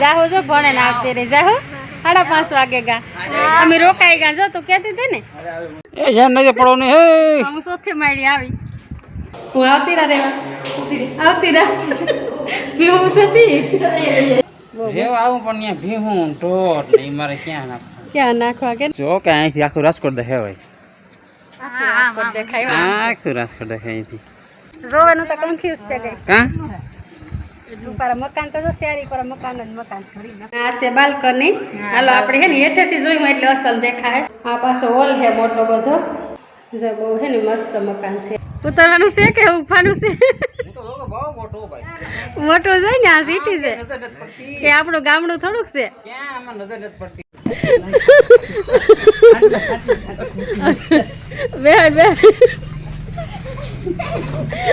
જાહો જો ભણે ને આવતી રહી. જાહો સાડા પાંચ વાગે ગા. અમે રોકાઈ ગયા જો તું કહેતી હતી ને? એ જેમ નથી પડો ને હે હું સોથી માડી આવી. હું આવતી રા રેવા આવતી રા ભીહું સતી રેવા આવું પણ ત્યાં ભીહું ઢોર ને મારે ક્યાં નાખવું ક્યાં નાખવા કે? જો કે અહીંથી આખું રાજકોટ દેખાય હોય દેખાય. આખું રાજકોટ દેખાય અહીંથી. જોવાનું તો કન્ફ્યુઝ થઈ ગઈ. કાં? ઉપર મકાન તો જો શેરી પર મકાન જ મકાન આ છે બાલ્કની. હાલો આપણે હે ને હેઠેથી જોયું એટલે અસલ દેખાય. આ પાછો હોલ છે મોટો બધો. જો બહુ હે ને મસ્ત મકાન છે. ઉતરવાનું છે કે ઉફાનું છે? મોટો જોઈ ને આ સિટી છે. કે આપણું ગામડું થોડુંક છે. ક્યાં આમાં નજર નથી પડતી? બે બે.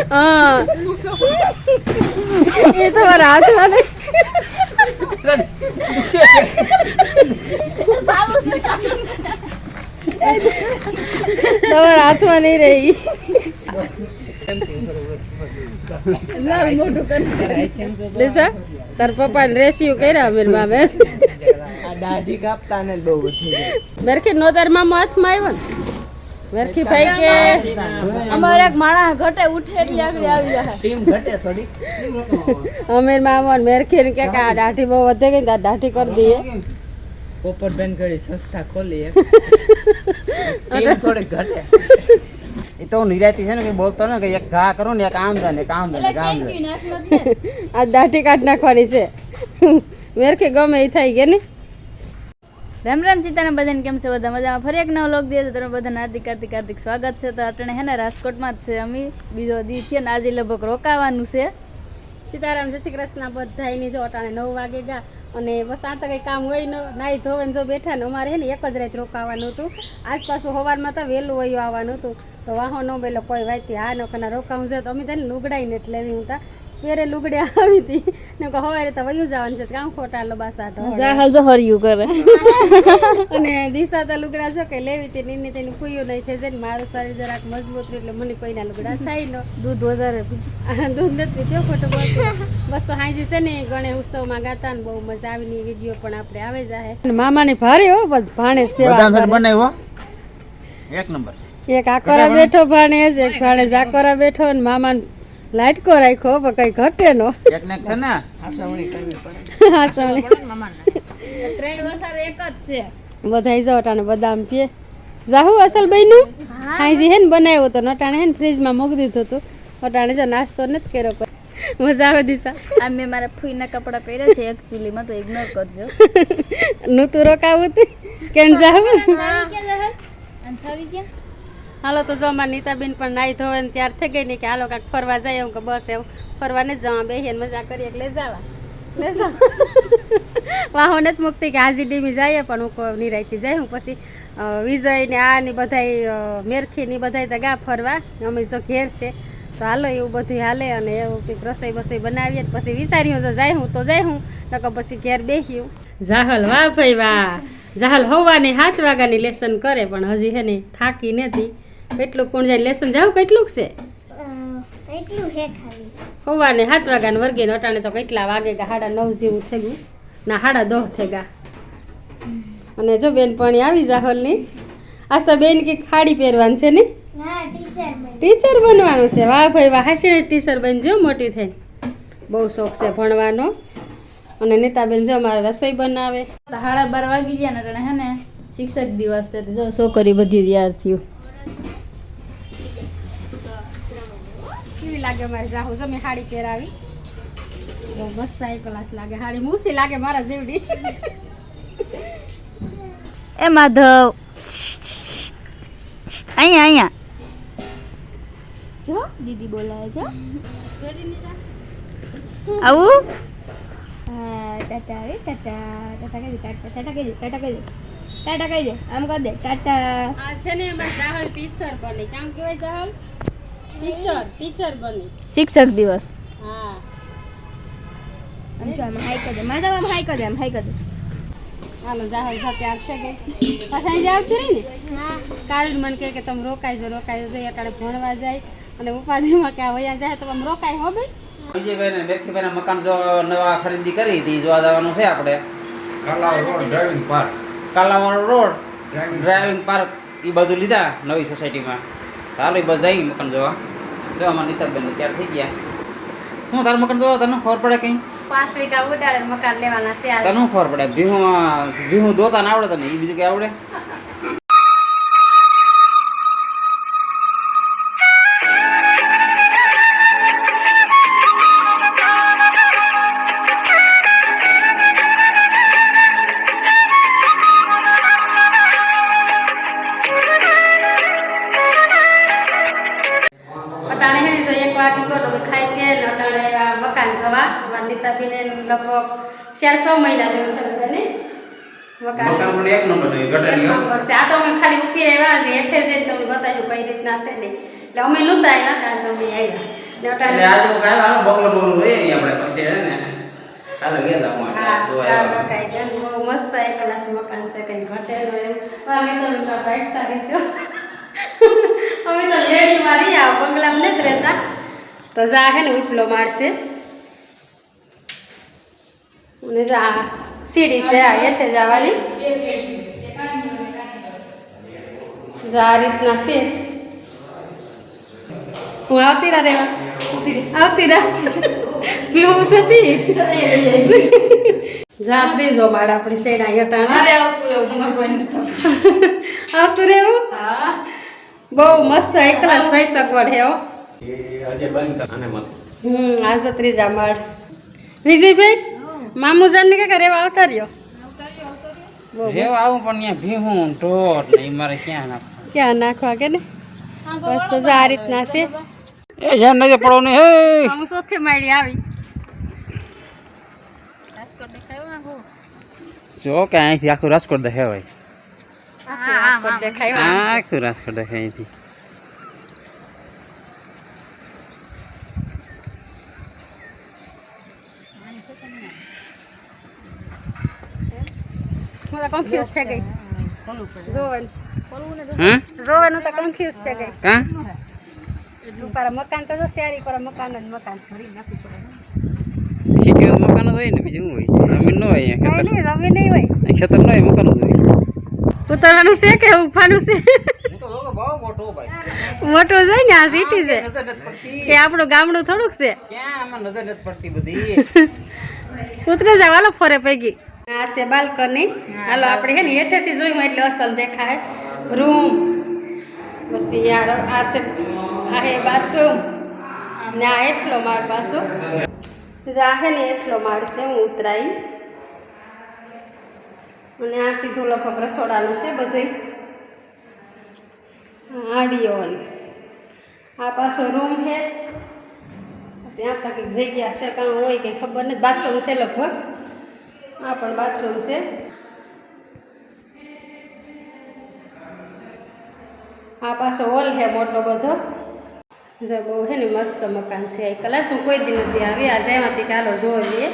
હા એ તો મારા હાથમાં નહીં તમારા હાથમાં નહીં રહી લાલ મોટું કરી લીસા તાર પપ્પાને રેસ્યુ કર્યા અમીર મામે દાઢી કાપતા ને બહુ વધી મેરખી નો તાર મામા હાથમાં આવ્યો ને મેરખી ભાઈ કે અમારે એક માણસ ઘટે ઉઠે એટલે આગળ આવી જાય. ટીમ ઘટે થોડી અમીર મામા ને મેરખી ને કે કે આ દાઢી બહુ વધે ગઈ ને તાર દાઢી કરી દઈએ. પોપટ બેન કરી સંસ્થા ખોલી એક. ટીમ થોડી ઘટે. એ તો નિરાતી છે ને કે બોલતો ને કે એક ઘા કરું ને એક આમ જાય ને એક આમ જાય આમ જાય. આ દાઢી કાઢ નાખવાની છે. મેરખી ગમે એ થઈ ગયા ને રામ રામ સીતાના બધાને કેમ છે? બધા મજામાં? ફરી એક નવો લોક દે તો તમે બધાને હાર્દિક હાર્દિક હાર્દિક સ્વાગત છે. તો અટણે હે ને રાજકોટમાં જ છે અમે. બીજો દી છે ને આજે લગભગ રોકાવાનું છે. સીતારામ, જય શ્રી કૃષ્ણ. બધાની જો અટાણે નવ વાગે ગયા અને બસ આ તો કંઈ કામ હોય ન, નાઈ ધોવે જો બેઠા ને અમારે હે ને એક જ રાત રોકાવાનું હતું. આજ પાછું સવારમાં તો વહેલું વયું આવવાનું હતું. તો વાહો ન બેલો કોઈ વાયતી હા નો કના રોકાવું છે. તો અમે તેને લુગડાઈને એટલે હું તા. પેરે લુગડે આવી હતી. ને કહો હવે તો વયું જવાનું છે કામ ખોટા લબાસા તો હરિયું કરે. અને દિશા તો લુગડા જો કે લેવી હતી નીની તેની કુયું નહીં થઈ જાય ને મારું શરીર જરાક મજબૂત રહ્યું એટલે મને કોઈના લુગડા થાય ન. દૂધ વધારે દૂધ નથી પીધો ખોટો બોલતો. બસ તો હાજી છે ને ગણે ઉત્સવમાં ગાતા ને બહુ મજા આવી ની વીડિયો પણ આપણે આવે જાય મામાની ભારે હો બસ ભાણે સેવા બનાવ્યો? એક નંબર. એક આકોરા બેઠો ભાણેજ એક ભાણે આકોરા બેઠો ને મામાને લાઈટકો રાખ્યો પણ કઈ ઘટે નો. એક ને છે ને? હાસવણી કરવી પડે. હાસવણી. ત્રણ વસાર એક જ છે. બધા જાવ અટાણે બદામ પીએ. જાહુ અસલ બહેનું હાઈજી હે ને બનાવ્યો તો. નટાણે હે ને ફ્રીજમાં મૂકી દીધું હતું. અટાણે જો નાસ્તો નથી કર્યો કોઈ. મજા આવે દિશા. આ મેં મારા ફૂઈના કપડાં પહેર્યા છે એક ચૂલીમાં તો ઇગ્નોર કરજો. નું તું? રોકાવું હતી કેમ જાવું છાવી ક્યાં હાલો તો જો અમારી નીતાબેન પણ નાઈ ધોવે ને ત્યાર થઈ ગઈ ને કે હાલો કાંક ફરવા જાય એમ કે બસ એવું. ફરવા નથી જવા બેસીએ મજા કરીએ એટલે જવા. લે જાઓ. વાહો નથી મૂકતી કે હાજી ડીમી જઈએ પણ હું નિરાયતી જાય હું પછી વિજય ને આ ને બધાય અ, મેરખી ને બધાય તો ફરવા. અમે જો ઘેર છે. તો હાલો એવું બધું હાલે અને એવું કંઈક રસોઈ બસોઈ બનાવીએ પછી વિચાર્યું જો જાય હું તો જાય હું. નકર પછી ઘેર બેસ્યું જાહલ વાહ ભાઈ વાહ. જાહલ હોવાની સાત વાગ્યાની લેસન કરે પણ હજી હે ને થાકી નથી. કેટલું કોણ જાય? લેસન જાવ કેટલુંક છે? હવાને સાત વાગ્યાને વર્ગે ને અટાણે તો કેટલા વાગે ગયા સાડા નવ જેવું થઈ ગયું. ના સાડા દહ થઈ ગયા અને જો બેન પાણી આવી જાહલની આજ તો બેન કે ખાડી પહેરવાનું છે ને? ટીચર બનવાનું છે. વાહ ભાઈ વાહ. હાસી ટીચર બનજો મોટી થઈ. બહુ શોખ છે ભણવાનો. અને નીતાબેન જો અમારે રસોઈ બનાવે. તો સાડા બાર વાગી ગયા ને હે ને શિક્ષક દિવસ છે તો જો છોકરી બધી તૈયાર થયું. કેવી લાગે મારે જાહુ. જો મેં સાડી પહેરાવી. બહુ મસ્ત એક ક્લાસ લાગે. સાડી મૂસી લાગે મારા જેવડી. એ માધવ. અહીંયા અહીંયા. જો દીદી બોલાવે છે. આવું? હા ટાટા રે ટાટા. ટાટા કહી દે ટાટા કહી દે ટાટા કહી દે. ટાટા કહી દે આમ કહી દે ટાટા. આ છે ને એમાં ચાહલ ટીચર બની કામ કહેવાય ચાહલ ટીચર ટીચર બની. શિક્ષક દિવસ. હા. આમ જો હાઈ કરી દે આમ. હાઈ કરી આમ હાઈ કરી હાલો જાહલ જો ત્યાર છે ગઈ પાછા આવતી રહી ને કાલ મને કહે કે તમે રોકાઈ જાઓ રોકાઈ જઈ અટાણે ભણવા જાય. અને ઉપાધિમાં કે વયા જાય તો આમ રોકાય હો ભાઈ વિજયભાઈ ને બેરખીભાઈ મકાન જો નવા ખરીદી કરી હતી જોવા જવાનું છે આપણે. Kalawad road driving park. એ બધું લીધા નવી સોસાયટીમાં. હાલો એ જઈ મકાન જોવા. જો અમારા નીતાબેન તૈયાર થઈ ગયા. હું તાર મકાન જોવા તને ખબર પડે કઈ? પાંચ વીઘા ઉડાડે મકાન લેવાના છે તને ખબર પડે? ભીહું ભીહું દોતા ના આવડે તને? એ બીજું કઈ આવડે? વાગી ગયો ખાઈ કે અટાણે આ મકાન જવા મારા નીતાબેન લગભગ ચાર છ મહિના જેવું થશે ને? મકાન એક નંબર છે આ તો અમે ખાલી આવ્યા છે હેઠે છે તમને બતાવ્યું કઈ રીતના છે ને એટલે અમે લૂંટા આવ્યા ત્યાં અમે આવ્યા એટલે અટાણે આજે હું કાંઈ હાલો બગલો બગલો જોઈએ આપણે પછી છે ને? કાલે ગયા હતા હું હા ને. બહુ મસ્ત એક ક્લાસ મકાન છે કઈ એમ. મારી તો કાકા એક સારી છે. અમે તો લેડીમાં રહ્યા બંગલામાં નથી રહેતા. તો જા હે ને ઉપલો માળશે. અને જા સીડી છે આ હેઠે જવાની. જા આ રીતના છે. હું આવતી રા રેવા આવતી રા પીવું સતી જા ત્રીજો માળ આપણી સેડા હેઠાણા. અરે આવતું રહેવું તમારે કોઈ નથી આવતું રહેવું? હા. બહુ મસ્ત એકલા જ ભાઈ સગવડ હે હો. હમ આજે ત્રીજા માળ. વિજયભાઈ મામુજાન ને કે રેવા આવતા રહ્યો? રેવા આવું પણ ત્યાં ભીહું ઢોર ને મારે ક્યાં નાખવા? ક્યાં નાખવા કે ને? બસ તો આ રીતના છે. એ જેમ નજર પડો ને હે! હું સોથે માળી આવી. જો કે અહીંથી આખું રાજકોટ દેખાય ભાઈ દેખાય આખું રાજકોટ દેખાય અહીંથી. કન્ફ્યુઝ થઈ ગઈ. જોવાનું. જોવાનું તો કન્ફ્યુઝ થઈ ગઈ. કા? ઉપર મકાન તો શેરી પર મકાન જ મકાન. સિટીમાં મકાન જ હોય ને બીજું શું હોય? જમીન ન હોય ખેતર. નહીં નહીં હોય. ખેતર ન હોય મકાન જ હોય. ઉતરવાનું છે કે ઉફાનું છે? હું તો જોઉં બહુ મોટો મોટું જોઈ ને આ સિટી છે. કે આપણું ગામડું થોડુંક છે. ક્યાં આમાં નજર નથી પડતી બધી? ઉતરે હાલો ફરે પૈકી. આ છે બાલ્કની. હાલો આપણે હે ને હેઠેથી જોયું એટલે અસલ દેખાય. રૂમ પછી યાર આ છે આ હે બાથરૂમ ને આ એટલો માળ પાછો. આ હે ને એટલો માળ છે હું ઉતરાઈ. અને આ સીધું લગભગ રસોડાનું છે બધું આડીઓ આ પાછો રૂમ છે. પછી આ તક જગ્યા છે કાં હોય કંઈ ખબર નથી. બાથરૂમ છે લગભગ. આ પણ બાથરૂમ છે. આ પાછો હોલ છે મોટો બધો. જો બહુ છે ને મસ્ત મકાન છે. કલાસ હું કોઈ દી નથી આવી. આજે એમાંથી ચાલો જોઈએ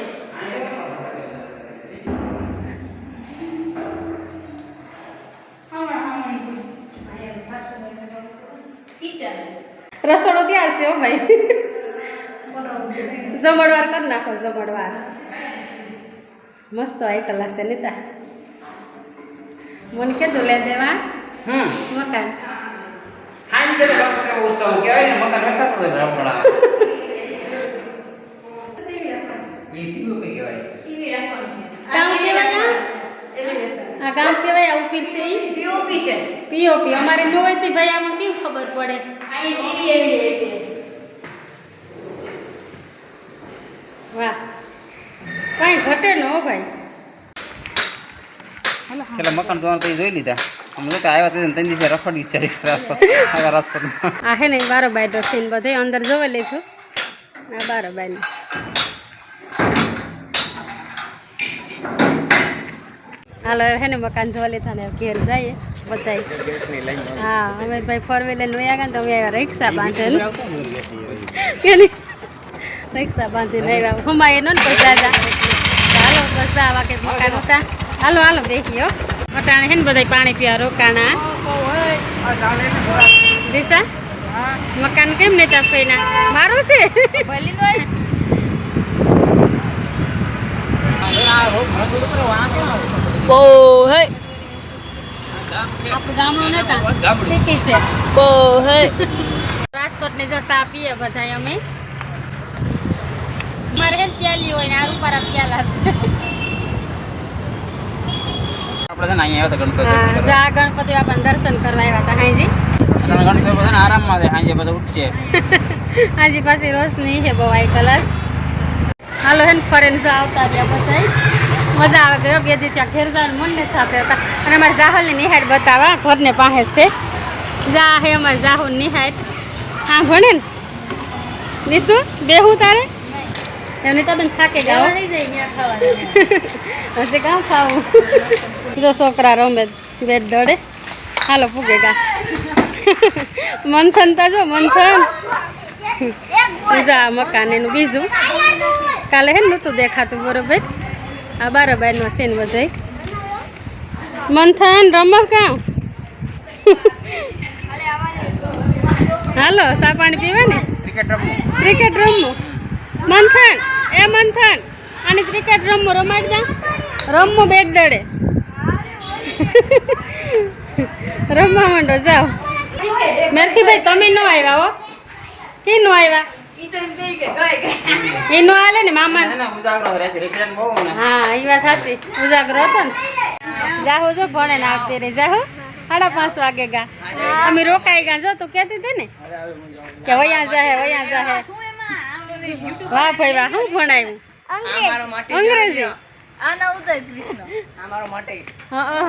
રસોડો ત્યાં છે ઓ ભાઈ. જમણવાર કરી નાખો જમણવાર. મસ્ત આ કલાસ છે નીતા મને કીધું લે દેવા હમ. મકાન. હાજી કે બાપુ કે ઉત્સવ કહેવાય ને મકાન રસ્તા તો રમડા એ પીવું કઈ કહેવાય? કામ કેવાય આ? આ કામ કેવાય આ ઉપીર છે ઈ પીઓપી છે. પીઓપી અમારે ન હોય તો ભાઈ આમાં કેમ ખબર પડે? ટીવી એવી છે વાહ કાંઈ ઘટે ન હો ભાઈ મકાન તો જોઈ લીધા. અમે તો આવ્યા તે ત્રણ દિવસે રખડી છે આખા રસોડ આ હે ને બારો બાયનો સીન બધે અંદર જોવા લઈશું આ બારો બાયનો હાલો હે ને મકાન જોવા લેતા ને ઘેર જઈએ બધાય. હા, અમે ભાઈ ફોર વ્હીલર લઈ આવ્યા ને તો અમે આવ્યા રિક્ષા બાંધેલું. રિક્ષા બાંધીને આવ્યા. હમાય એનો ને પૈસા હાલો, બસ આવા કે મકાન હતા. હાલો હાલો બેસીઓ અટાણે હે ને બધા પાણી પીવા રોકાણા. દિશા મકાન કેમ ને ચાફેના મારું છે. બહુ હે આપણું ગામડું નતા સિટી છે. રાજકોટને જો સા પીએ અમે. મારે હે પ્યાલી હોય ને આ રૂપારા પ્યાલા છે. આપણે છે ને અહીંયા આવ્યા હતા ગણપતિ જા ગણપતિ બાપાને દર્શન કરવા આવ્યા હતા. હાજી? ગણપતિ બાપા છે ને આરામમાં છે હાજી બધા ઉઠશે. હાજી પાછી રોશની છે બહુ આઈ કલાસ હાલો હે ને ફરેન જો આવતા રહ્યા બધા મજા આવે ગયો બે દી ત્યાં ઘેરદાર જવાનું મન નથી થતું હતા અને અમારે જાહલની નિહાળ બતાવવા ઘરને પાસે છે. જા હે અમારે જાહુલ નિહાળ હા ભણે ને. નિશુ બેહું તારે? એમની તબન થાકે જાઓ. હશે કામ ખાવું? જો છોકરા રમે બેટ દોડે. હાલો પૂગે ગા. મંથન તા જો મંથન. જા મકાન એનું બીજું. કાલે હે ને નહોતું દેખાતું બરોબર? આ બારોબાર નો સીન બધો મંથન રમો કામ હાલો સા પાણી પીવે ને ક્રિકેટ રમવું ક્રિકેટ રમવું મંથન એ મંથન અને ક્રિકેટ રમવું રમાડી દે. રમવું બેટ દડે. રમવા માંડો જાઓ. મેરખીભાઈ તમે નો આવ્યા હો. કે નો આવ્યા? એ નો આલે ને મામા હા એ વાત સાચી. ઉજાગરો હતો ને. જાહો જો ભણે ને આવતી રહી જાહો. સાડા પાંચ વાગે ગા. અમે રોકાઈ ગયા જો તું કહેતી હતી ને કે વયા જાહે વયા જાહે. વાહ ભાઈ વાહ શું ભણાયું? અંગ્રેજી. આના ઉદય કૃષ્ણ. અમારો માટે. હા हाँ,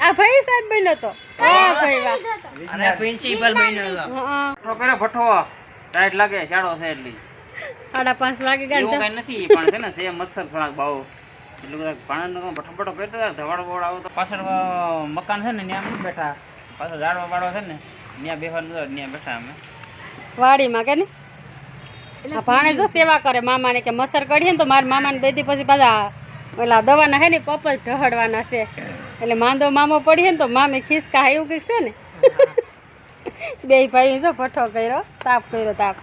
આ ભાઈ સાહેબ બન્યો તો? વાહ ભાઈ વાહ. અને પ્રિન્સિપલ બન્યો હતો હા ભઠ્ઠો. ટાઈટ લાગે શાળો છે એટલી. સાડા પાંચ વાગે એવું કઈ નથી પણ છે ને સેમ મચ્છર થોડાક બાવ એટલું બધા કરતા ધવાડ બવાડ આવો તો પાછળ મકાન છે ને ત્યાં બેઠા? પાછળ ઝાડવા વાળો છે ને. ત્યાં બેહવાનું તો ત્યાં બેઠા અમે. વાડીમાં કે ને આ ભાણે જો સેવા કરે મામાને કે મસર કાઢીએ ને તો મારા મામાને બેધી પછી પાછા ઓલા દવાના હે ને પપ જ ઢહડવાના છે. એટલે માંદો મામો પડીએ ને તો મામે ખિસકા એવું કંઈક છે ને? બે ભાઈ જો ભઠ્ઠો કર્યો તાપ કર્યો તાપ.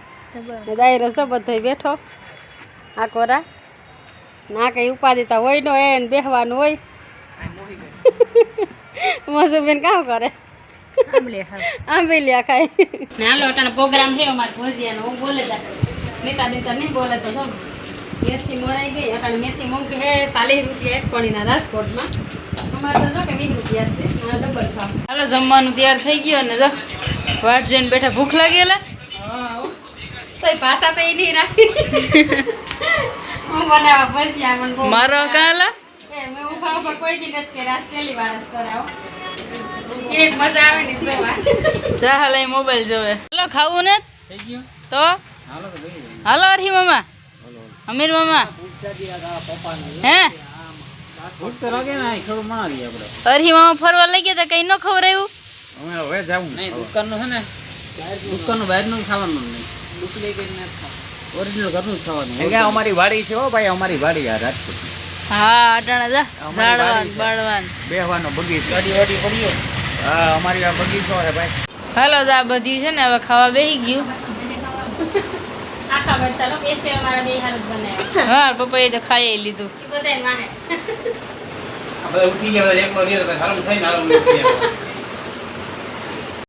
દાયરો છો બધો બેઠો. આ કોરા? ના કઈ ઉપાધિતા હોય નો ને બેહવાનું હોય. મસુબેન કામ કરે? આંબેલિયા ખાય. ને હાલો અટાણે પ્રોગ્રામ છે અમારે ભોજિયાનો. હું બોલે જા નીતા નીતા નહીં બોલે તો મેથી મોરાઈ ગઈ. અટાણે મેથી મૂકી હે ચાલીસ રૂપિયા એક પણીના રાજકોટમાં. અમારે તો જો કે વીસ રૂપિયા છે. મારે ડબલ ભાવ. હાલો જમવાનું તૈયાર થઈ ગયો ને જો વાટ જઈને બેઠા ભૂખ લાગેલા તો ભાષા તો એ નહીં રાખી. હું બનાવવા ભજીયા મને મારો કાલા? એ મેં ઊભા ઊભા કોઈ દી નથી કર્યા આજ પહેલી વાર કરાવો. એક મજા આવે ને જોવા જા હાલ અહીં મોબાઈલ જોવે. હાલો ખાવું ને? તો? હાલો તો બેસી જાઓ. હાલો અરહી મામા. અમીર મામા. હે ભૂખ તો લાગે ને અહીં ખેડૂત માણા રહીએ આપણે. અરહી મામા ફરવા લઈ ગયા કઈ ન ખબર હવે જાવું નહીં દુકાનનું છે ને દુકાનનું બહારનું ખાવાનું નહીં. ઓરિજિનલ ઘરનું જ ખાવાનું અમારી વાડી છે હો ભાઈ અમારી વાડી આ રાજકોટ હા અટાણા જા. ઝાડવાન વાડી છે. બેહવાનો બગીચો. પડીએ હા અમારી આ બગીચો છે ભાઈ. હાલો તો આ બધી છે ને હવે ખાવા બેસી ગયું હા પપ્પાએ તો ખાઈ લીધું. ઉઠી ગયા એકલો રહ્યો તો થઈને